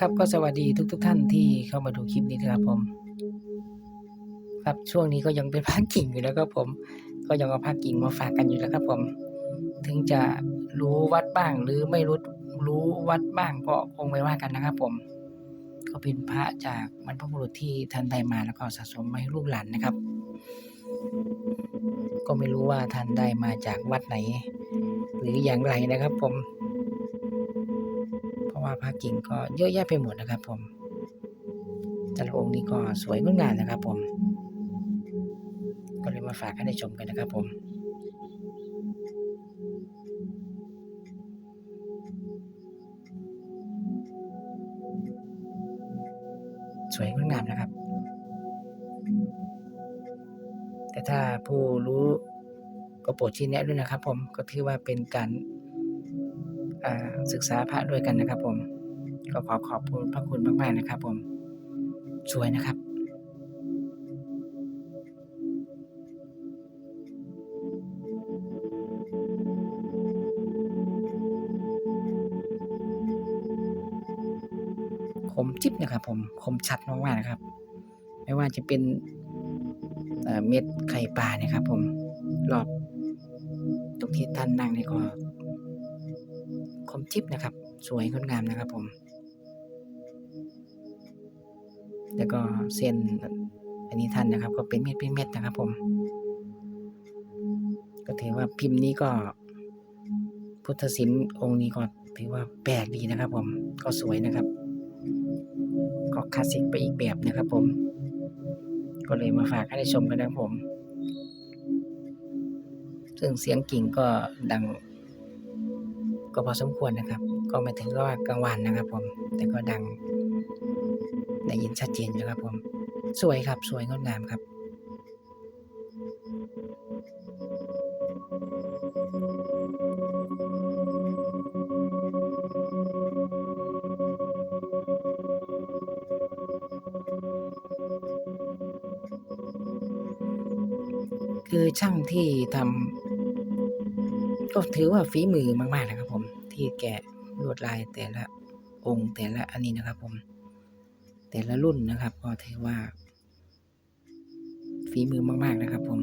ครับก็สวัสดีทุกๆทท่านที่เข้ามาดูคลิปนี้นะครับผม ครับช่วงนี้ก็ยังเป็นภาคกิ่งอยู่แล้วครับผม ก็ยังเอาภาคกิ่งมาฝากกันอยู่แล้วครับผม ถึงจะรู้วัดบ้างหรือไม่รู้รู้วัดบ้างก็คงไม่ว่ากันนะครับ ผม ก็เป็นพระจากบรรพบุรุษที่ท่านได้มาแล้วก็สะสมมาให้ลูกหลานนะครับ ก็ไม่รู้ว่าท่านได้มาจากวัดไหน หรืออย่างไรนะครับ ผม ว่าพระกิ่งก็เยอะแยะไปหมดนะครับ ผมแต่ละองค์นี้ก็สวยงดงามนะครับ ผม ก็เลยมาฝากให้ได้ชมกันนะครับ ผมสวยงดงามนะครับ แต่ถ้าผู้รู้ก็โปรดชี้แนะด้วยนะครับ ผมก็ถือว่าเป็นการ ศึกษาพระด้วยกันนะครับ ผม ก็ขอขอบคุณพระคุณมากๆนะครับ ผม สวยนะครับคมจิ๊บนะครับ ผมคมชัดมากๆนะครับ ไม่ว่าจะเป็นเม็ดไข่ปลาเนี่ยครับ ผมรอบตรงที่ท่านนั่งนี่ก็ มจิ๊บนะครับ สวยงดงามนะครับผม แล้วก็เส้นอันนี้ท่านนะครับ ก็เป็นเม็ดเป็นเม็ดนะครับ ผม ก็ถือว่าพิมพ์นี้ก็ พุทธศิลป์องค์นี้ก็ถือว่าแปลกดีนะครับ ผมก็สวยนะครับ ก็คลาสสิกไปอีกแบบนะครับ ผม ก็เลยมาฝากให้ได้ชมกันนะครับผม ซึ่งเสียงกิ่งก็ดัง ก็พอสมควรนะครับ ก็ไม่ถึงกับว่ากลางวันนะครับผม แต่ก็ดังได้ยินชัดเจนอยู่ครับผม สวยครับ สวยงดงามครับ คือช่างที่ทำก็ถือว่าฝีมือมาก ๆ นะครับ ที่แกะลวดลายแต่ละองค์แต่ละอันนี้นะครับ ผม แต่ละรุ่นนะครับ ก็ถือว่าฝีมือมาก ๆ นะครับ ผม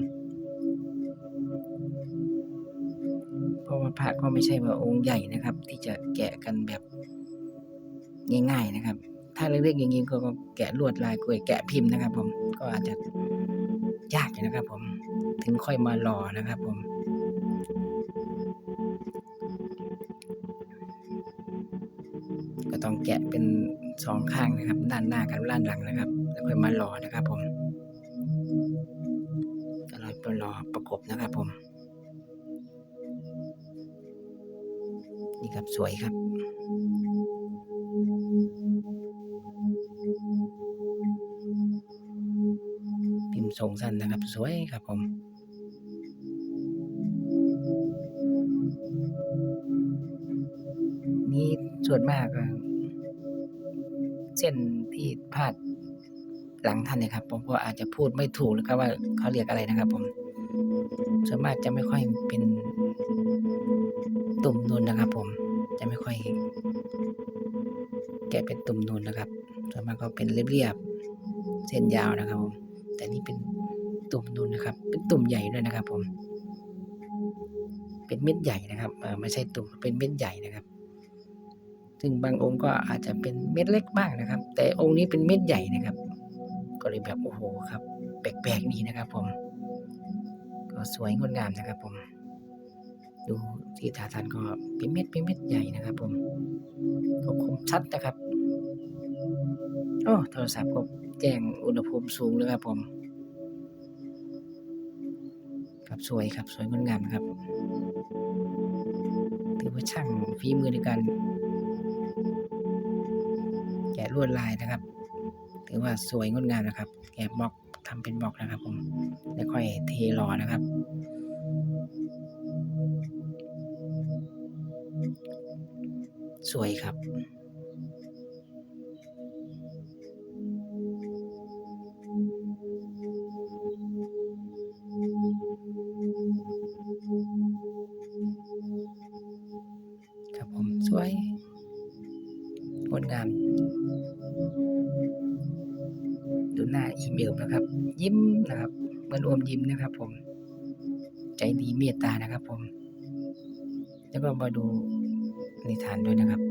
เพราะว่าพระก็ไม่ใช่ว่าองค์ใหญ่นะครับ ที่จะแกะกันแบบง่ายๆนะครับ ถ้าเล็กๆอย่างนี้ก็แกะลวดลายกล้วยแกะพิมพ์นะครับ ผมก็อาจจะยากอยู่นะครับ ผม ถึงค่อยมาหล่อนะครับ ผม ต้องแกะเป็นสองข้างนะครับ ด้านหน้ากับด้านหลังนะครับ แล้วค่อยมาหล่อนะครับผมก็เลยไปรอประกบนะครับผม นี่ครับสวยครับพิมพ์ทรงสั้นนะครับ สวยครับผมนี่ส่วนมาก ส้นที่พาดหลังท่านเนี่ยครับ ผมก็อาจจะพูดไม่ถูกนะครับว่าเขาเรียกอะไรนะครับ ผมส่วนมากจะไม่ค่อยเป็นตุ่มนูนนะครับ ผมจะไม่ค่อย แกะเป็นตุ่มนูนนะครับ ส่วนมากก็เป็นเรียบๆเส้นยาวนะครับ ผม แต่นี่เป็นตุ่มนูนนะครับ เป็นตุ่มใหญ่ด้วยนะครับ ผม เป็นเม็ดใหญ่นะครับเออไม่ใช่ตุ่มเป็นเม็ดใหญ่นะครับ ซึ่งบางองค์ก็อาจจะเป็นเม็ดเล็กบ้างนะครับ แต่องค์นี้เป็นเม็ดใหญ่นะครับ ก็เลยแบบโอ้โหครับ แปลกๆดีนะครับ ผม ก็สวยงดงามนะครับ ผม ดูที่ตาท่านก็เป็นเม็ดเป็นเม็ดใหญ่นะครับ ผมก็คมชัดนะครับโอ้โทรศัพท์ก็แจ้งอุณหภูมิสูงเลยครับผมครับสวยครับสวยงดงามครับ ถือว่าช่างฝีมือในการ ลวดลายนะครับ ถือว่าสวยงดงามนะครับ แกะบล็อกทำเป็นบล็อกนะครับผมแล้วค่อยเทหล่อนะครับ สวยครับครับผมสวยงดงาม ดูหน้าอิ่มเอิบนะครับ ยิ้มนะครับเหมือนอมยิ้มนะครับ ผม ใจดีเมตตานะครับ ผม แล้วก็มาดูนิทานด้วยนะครับ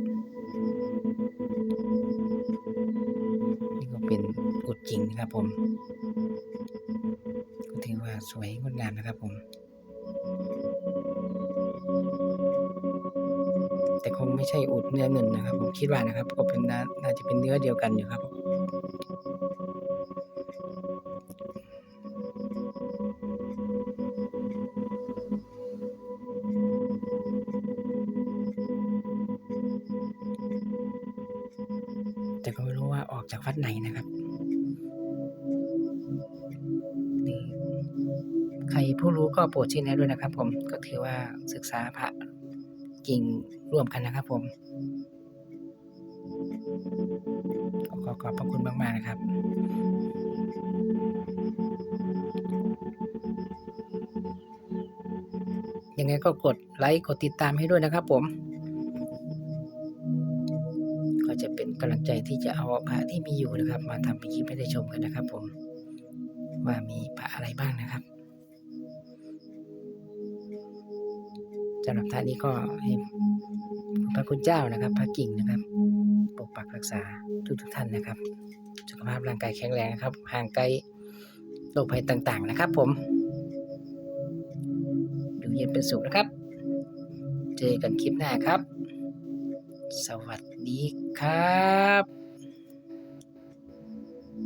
นี่ก็เป็นกุดจริงนะครับ ผมก็ถือว่าสวยงดงามนะครับ ผม แต่คงไม่ใช่อุดเนื้อเงินนะครับ ผมคิดว่านะครับ ก็เป็นน่าจะเป็นเนื้อเดียวกันอยู่ครับแต่ก็ไม่รู้ว่าออกจากวัดไหนนะครับใครผู้รู้ก็โปรดชี้แนะด้วยนะครับ ผมก็ถือว่าศึกษาพระ กิ่งร่วมกันนะครับ ผมขอขอบพระคุณมากๆนะครับยังไงก็กดไลค์กดติดตามให้ด้วยนะครับ ผม ก็จะเป็นกำลังใจที่จะเอาพระที่มีอยู่นะครับ มาทำเป็นคลิปให้ได้ชมกันนะครับ ผม ว่ามีพระอะไรบ้างนะครับ สำหรับท่านนี้ก็ให้พระคุณเจ้านะครับ พระกิ่งนะครับ ปกปักรักษาทุกทุกท่านนะครับ สุขภาพร่างกายแข็งแรงนะครับ ห่างไกลโรคภัยต่าง ๆ นะครับ ผมอยู่เย็นเป็นสุขนะครับ เจอกันคลิปหน้าครับ สวัสดีครับ